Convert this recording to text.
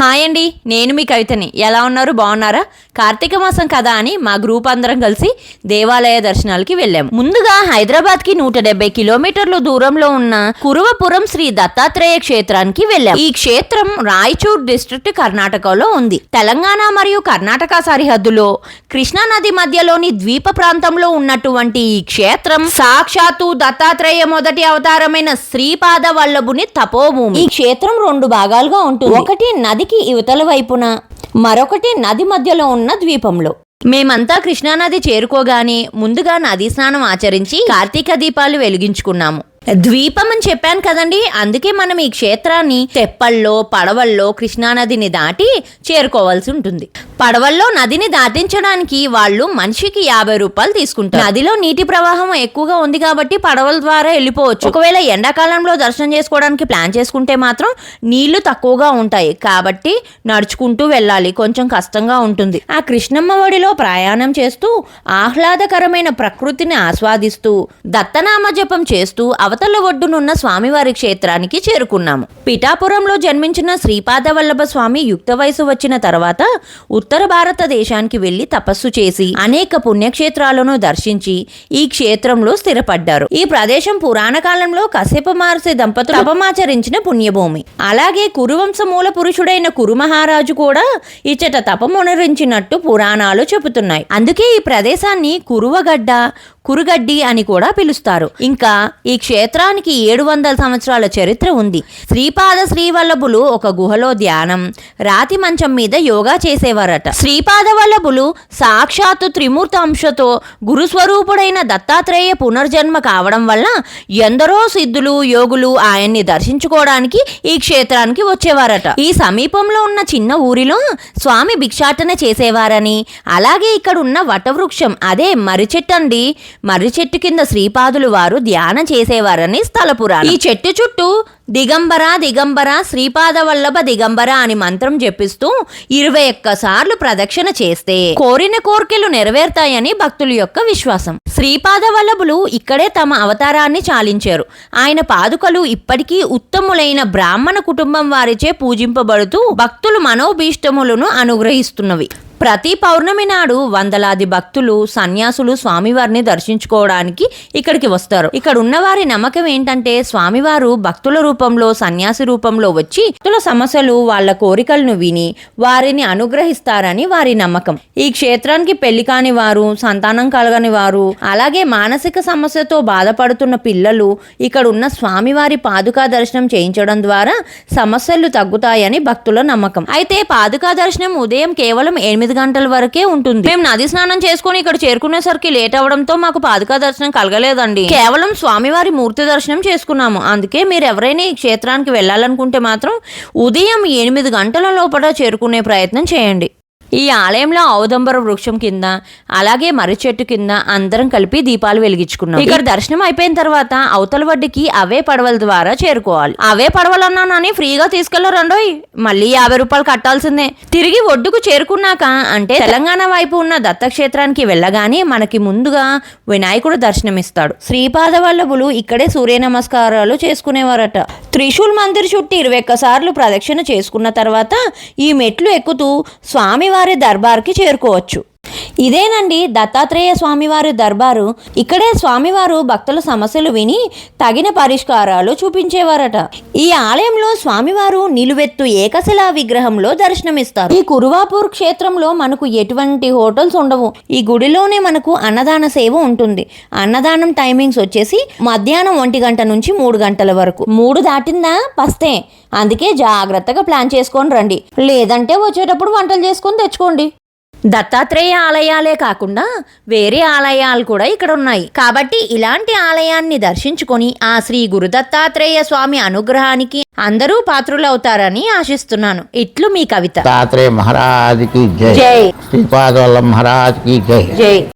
Hi అండి నేను మీ కవితని. ఎలా ఉన్నారు? బాగున్నారా? కార్తీక మాసం కదా అని మా గ్రూప్ అందరం కలిసి దేవాలయ దర్శనాలకి వెళ్ళాము. ముందుగా హైదరాబాద్కి నూట డెబ్బై కిలోమీటర్ల దూరంలో ఉన్న కురువపురం శ్రీ దత్తాత్రేయ క్షేత్రానికి వెళ్ళాం ఈ క్షేత్రం రాయచూర్ డిస్ట్రిక్ట్ కర్ణాటకలో ఉంది. తెలంగాణ మరియు కర్ణాటక సరిహద్దులో కృష్ణా నది మధ్యలోని ద్వీప ప్రాంతంలో ఉన్నటువంటి ఈ క్షేత్రం సాక్షాత్తు దత్తాత్రేయ మొదటి అవతారమైన శ్రీపాద వల్లభుని తపోభూమి. ఈ క్షేత్రం రెండు భాగాలుగా ఉంటుంది. ఒకటి నది నదికి ఇవతల వైపున మరొకటి నది మధ్యలో ఉన్న ద్వీపంలో. మేమంతా కృష్ణానది చేరుకోగానే ముందుగా నదీ స్నానం ఆచరించి కార్తీక దీపాలు వెలిగించుకున్నాము. ద్వీపం అని చెప్పాను కదండి. అందుకే మనం ఈ క్షేత్రాన్ని తెప్పల్లో పడవల్లో కృష్ణానదిని దాటి చేరుకోవాల్సి ఉంటుంది. పడవల్లో నదిని దాటించడానికి వాళ్ళు మనిషికి యాభై రూపాయలు తీసుకుంటారు. నదిలో నీటి ప్రవాహం ఎక్కువగా ఉంది కాబట్టి పడవల ద్వారా వెళ్ళిపోవచ్చు. ఒకవేళ ఎండాకాలంలో దర్శనం చేసుకోవడానికి ప్లాన్ చేసుకుంటే మాత్రం నీళ్ళు తక్కువగా ఉంటాయి. కాబట్టి నడుచుకుంటూ వెళ్ళాలి. కొంచెం కష్టంగా ఉంటుంది. ఆ కృష్ణమ్మ ఒడిలో ప్రయాణం చేస్తూ ఆహ్లాదకరమైన ప్రకృతిని ఆస్వాదిస్తూ దత్తనామ జపం చేస్తూ అవతల ఒడ్డునున్న స్వామివారి క్షేత్రానికి చేరుకున్నాము. పిఠాపురంలో జన్మించిన శ్రీపాద వల్లభ స్వామి యుక్త వయసు వచ్చిన తర్వాత ఉత్తర భారతదేశానికి వెళ్ళి తపస్సు చేసి అనేక పుణ్యక్షేత్రాలను దర్శించి ఈ క్షేత్రంలో స్థిరపడ్డారు. ఈ ప్రదేశం పురాణ కాలంలో కశ్యప మహర్షి దంపతులు తపమాచరించిన పుణ్యభూమి. అలాగే కురువంశ మూల పురుషుడైన కురుమహారాజు కూడా ఇచ్చట తపమునరించినట్టు పురాణాలు చెబుతున్నాయి. అందుకే ఈ ప్రదేశాన్ని కురువగడ్డ కురుగడ్డి అని కూడా పిలుస్తారు. ఇంకా ఈ క్షేత్రానికి ఏడు వందల సంవత్సరాల చరిత్ర ఉంది. శ్రీపాద శ్రీవల్లభులు ఒక గుహలో ధ్యానం రాతి మంచం మీద యోగా చేసేవారట. శ్రీపాద వల్లభులు సాక్షాత్తు త్రిమూర్తి అంశతో గురుస్వరూపుడైన దత్తాత్రేయ పునర్జన్మ కావడం వల్ల ఎందరో సిద్ధులు యోగులు ఆయన్ని దర్శించుకోవడానికి ఈ క్షేత్రానికి వచ్చేవారట. ఈ సమీపంలో ఉన్న చిన్న ఊరిలో స్వామి భిక్షాటన చేసేవారని అలాగే ఇక్కడ ఉన్న వటవృక్షం అదే మర్రి చెట్టు అండి. మర్రి చెట్టు కింద శ్రీపాదులు వారు ధ్యానం చేసేవారు స్థల పురాణం ఈ చెట్టు చుట్టూ దిగంబర దిగంబర శ్రీపాద వల్లభ దిగంబర అని మంత్రం జపిస్తూ ఇరవై ఒక్కసార్లు ప్రదక్షిణ చేస్తే కోరిన కోర్కెలు నెరవేరుతాయని భక్తుల యొక్క విశ్వాసం. శ్రీపాద వల్లభులు ఇక్కడే తమ అవతారాన్ని చాలించారు. ఆయన పాదుకలు ఇప్పటికీ ఉత్తములైన బ్రాహ్మణ కుటుంబం వారిచే పూజింపబడుతూ భక్తులు మనోభీష్టములను అనుగ్రహిస్తున్నవి. ప్రతి పౌర్ణమి నాడు వందలాది భక్తులు సన్యాసులు స్వామివారిని దర్శించుకోవడానికి ఇక్కడికి వస్తారు. ఇక్కడ ఉన్న వారి నమ్మకం ఏంటంటే స్వామివారు భక్తుల రూపంలో సన్యాసి రూపంలో వచ్చి భక్తుల సమస్యలు వాళ్ళ కోరికలను విని వారిని అనుగ్రహిస్తారని వారి నమ్మకం. ఈ క్షేత్రానికి పెళ్ళి కాని వారు సంతానం కలగని వారు అలాగే మానసిక సమస్యతో బాధపడుతున్న పిల్లలు ఇక్కడ ఉన్న స్వామివారి పాదుకా దర్శనం చేయించడం ద్వారా సమస్యలు తగ్గుతాయని భక్తుల నమ్మకం. అయితే పాదుకా దర్శనం ఉదయం కేవలం ఎనిమిది గంటల వరకే ఉంటుంది. మేము నది స్నానం చేసుకుని ఇక్కడ చేరుకునేసరికి లేట్ అవడంతో మాకు పాదుకా దర్శనం కలగలేదండి. కేవలం స్వామివారి మూర్తి దర్శనం చేసుకున్నాము. అందుకే మీరు ఎవరైనా ఈ క్షేత్రానికి వెళ్ళాలనుకుంటే మాత్రం ఉదయం ఎనిమిది గంటల లోపల చేరుకునే ప్రయత్నం చేయండి. ఈ ఆలయంలో ఔదంబర వృక్షం కింద అలాగే మర్రి చెట్టు కింద అందరం కలిపి దీపాలు వెలిగించుకున్నాం. ఇక్కడ దర్శనం అయిపోయిన తర్వాత అవతల వడ్డీకి అవే పడవల ద్వారా చేరుకోవాలి. అవే పడవలన్నానని ఫ్రీగా తీసుకెళ్ళరండోయ్ మళ్ళీ యాభై రూపాయలు కట్టాల్సిందే. తిరిగి ఒడ్డుకు చేరుకున్నాక అంటే తెలంగాణ వైపు ఉన్న దత్తక్షేత్రానికి వెళ్ళగానే మనకి ముందుగా వినాయకుడు దర్శనమిస్తాడు. శ్రీపాద వల్లభులు ఇక్కడే సూర్య నమస్కారాలు చేసుకునేవారట. త్రిశూల్ మందిర్ చుట్టూ ఇరవై సార్లు ప్రదక్షిణ చేసుకున్న తర్వాత ఈ మెట్లు ఎక్కుతూ స్వామివారి దర్బార్కి చేరుకోవచ్చు. ఇదేనండి దత్తాత్రేయ స్వామివారి దర్బారు. ఇక్కడే స్వామివారు భక్తుల సమస్యలు విని తగిన పరిష్కారాలు చూపించేవారట. ఈ ఆలయంలో స్వామివారు నిలువెత్తు ఏకశిలా విగ్రహంలో దర్శనమిస్తారు. ఈ కురువాపూర్ క్షేత్రంలో మనకు ఎటువంటి హోటల్స్ ఉండవు. ఈ గుడిలోనే మనకు అన్నదాన సేవ ఉంటుంది. అన్నదానం టైమింగ్స్ వచ్చేసి మధ్యాహ్నం ఒంటి గంట నుంచి మూడు గంటల వరకు. మూడు దాటిందా? పస్తే. అందుకే జాగ్రత్తగా ప్లాన్ చేసుకొని రండి. లేదంటే వచ్చేటప్పుడు వంటలు చేసుకొని తెచ్చుకోండి. దత్తాత్రేయ ఆలయాలే కాకుండా వేరే ఆలయాలు కూడా ఇక్కడ ఉన్నాయి కాబట్టి ఇలాంటి ఆలయాన్ని దర్శించుకొని ఆ శ్రీ గురు దత్తాత్రేయ స్వామి అనుగ్రహానికి అందరూ పాత్రులవుతారని ఆశిస్తున్నాను. ఇట్లు మీ కవిత. దత్తాత్రేయ మహారాజ్కి జై. శ్రీపాదవల్ల మహారాజ్కి జై. జై.